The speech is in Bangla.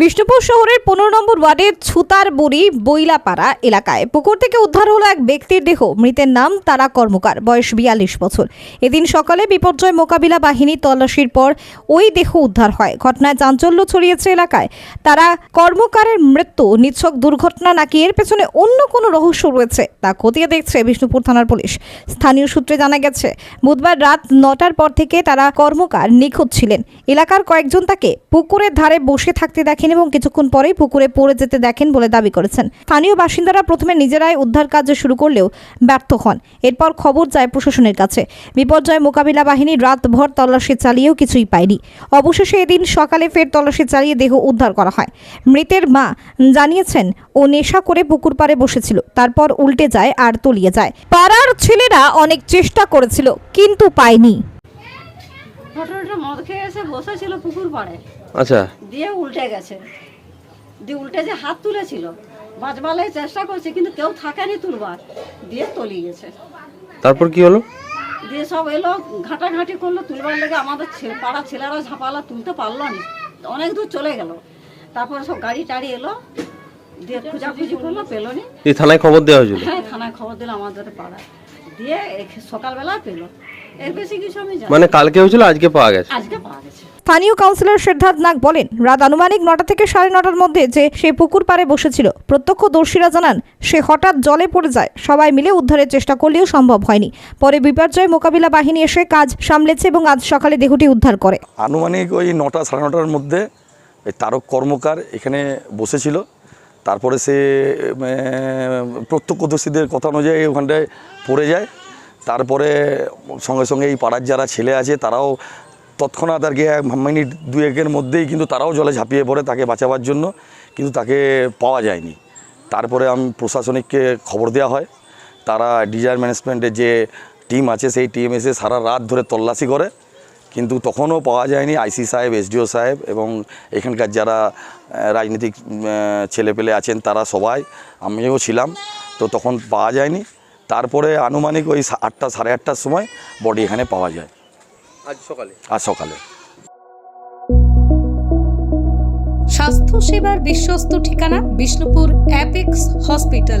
বিষ্ণুপুর শহরের পনেরো নম্বর ওয়ার্ডের ছুতারবুড়ি বইলাপাড়া এলাকায় পুকুর থেকে উদ্ধার হলো এক ব্যক্তির দেহ। মৃতের নাম তারা কর্মকার, বয়স বিয়াল্লিশ বছর। এদিন সকালে বিপর্যয় মোকাবিলা বাহিনী তল্লাশির পর ওই দেহ উদ্ধার হয়। ঘটনায় চাঞ্চল্য ছড়িয়েছে এলাকায়। তারা কর্মকারের মৃত্যু নিচ্ছক দুর্ঘটনা নাকি এর পেছনে অন্য কোনো রহস্য রয়েছে তা খতিয়ে দেখছে বিষ্ণুপুর থানার পুলিশ। স্থানীয় সূত্রে জানা গেছে, বুধবার রাত নটার পর থেকে তারা কর্মকার নিখোঁজ ছিলেন। এলাকার কয়েকজন তাকে পুকুরের ধারে বসে থাকতে দেখেন এবং কিছুক্ষণ পরেই পুকুরে পড়ে যেতে দেখেন বলে দাবি করেছেন। স্থানীয় বাসিন্দারা প্রথমে নিজেরাই উদ্ধার কাজ শুরু করলেও ব্যর্থ হন। এরপর খবর যায় প্রশাসনের কাছে। বিপর্যয় মোকাবিলা বাহিনী রাতভর তল্লাশি চালিয়েও কিছুই পায়নি। অবশেষে এদিন সকালে ফের তল্লাশি চালিয়ে দেহ উদ্ধার করা হয়। মৃতের মা জানিয়েছেন, ও নেশা করে পুকুর পাড়ে বসেছিল। তারপর উল্টে যায় আর তলিয়ে যায়। পাড়ার ছেলেরা অনেক চেষ্টা করেছিল, কিন্তু পায়নি। ঘটনাটা মদ খেয়ে এসে বসেছিল পুকুর পাড়ে। আচ্ছা। দিয়ে উল্টে গেছে। দিয়ে উল্টে যে হাত তুলেছিল চেষ্টা করছে কিন্তু কেউ থাকেনি তুলবার। দিয়ে তলিয়ে গেছে। তারপর কি হলো? দিয়ে সব এলো ঘাটাঘাটি করল তুলবার লেগে আমাদের পাড়ার ছেলেরা ঝাপালা তুলতে পারল না। অনেক দূর চলে গেল। তারপরে সব গাড়ি টাড়ি এলো। দিয়ে খোঁজাখুঁজি করল পেল নি। থানায় খবর দেওয়া হয়েছিল? হ্যাঁ থানায় খবর দিল আমাদের পাড়ায়। দিয়ে সকালবেলা পেল। মানে কালকে হয়েছিল আজকে পাওয়া গেছে? আজকে পাওয়া গেছে। স্থানীয় কাউন্সিলর সিদ্ধার্থ নাগ বলেন রাত আনুমানিক নটা থেকে সাড়ে নটার মধ্যে যে সে পুকুর পাড়ে বসেছিল প্রত্যক্ষদর্শীরা জানান সে হঠাৎ জলে পড়ে যায়। সবাই মিলে উদ্ধারের চেষ্টা করলেও সম্ভব হয়নি। পরে বিপর্যয় মোকাবিলা বাহিনী এসে কাজ সামলেছে এবং আজ সকালে দেহটি উদ্ধার করে। আনুমানিক ওই নটা সাড়ে নটার মধ্যে তারক কর্মকার এখানে বসেছিল। তারপরে সে প্রত্যক্ষদর্শীদের কথা অনুযায়ী ওখানটায় পড়ে যায়। তারপরে সঙ্গে সঙ্গে এই পাড়ার যারা ছেলে আছে, তারাও তৎক্ষণাৎ আর কি মিনিট দুয়েকের মধ্যেই কিন্তু তারাও জলে ঝাঁপিয়ে পড়ে তাকে বাঁচাবার জন্য, কিন্তু তাকে পাওয়া যায়নি। তারপরে আমি, প্রশাসনিককে খবর দেওয়া হয়। তারা ডিজায়ার ম্যানেজমেন্টের যে টিম আছে, সেই টিম এসে সারা রাত ধরে তল্লাশি করে, কিন্তু তখনও পাওয়া যায়নি আইসি সাহেব, এসডিও সাহেব এবং এখানকার যারা রাজনীতিক ছেলেপেলে আছেন তারা সবাই। আমিও ছিলাম, তো তখন পাওয়া যায়নি। তারপরে আনুমানিক ওই সা- আটটা সাড়ে আটটার সময় বডি এখানে পাওয়া যায়। আজ সকালে? আজ সকালে। স্বাস্থ্য সেবার বিশ্বস্ত ঠিকানা বিষ্ণুপুর অ্যাপেক্স হসপিটাল।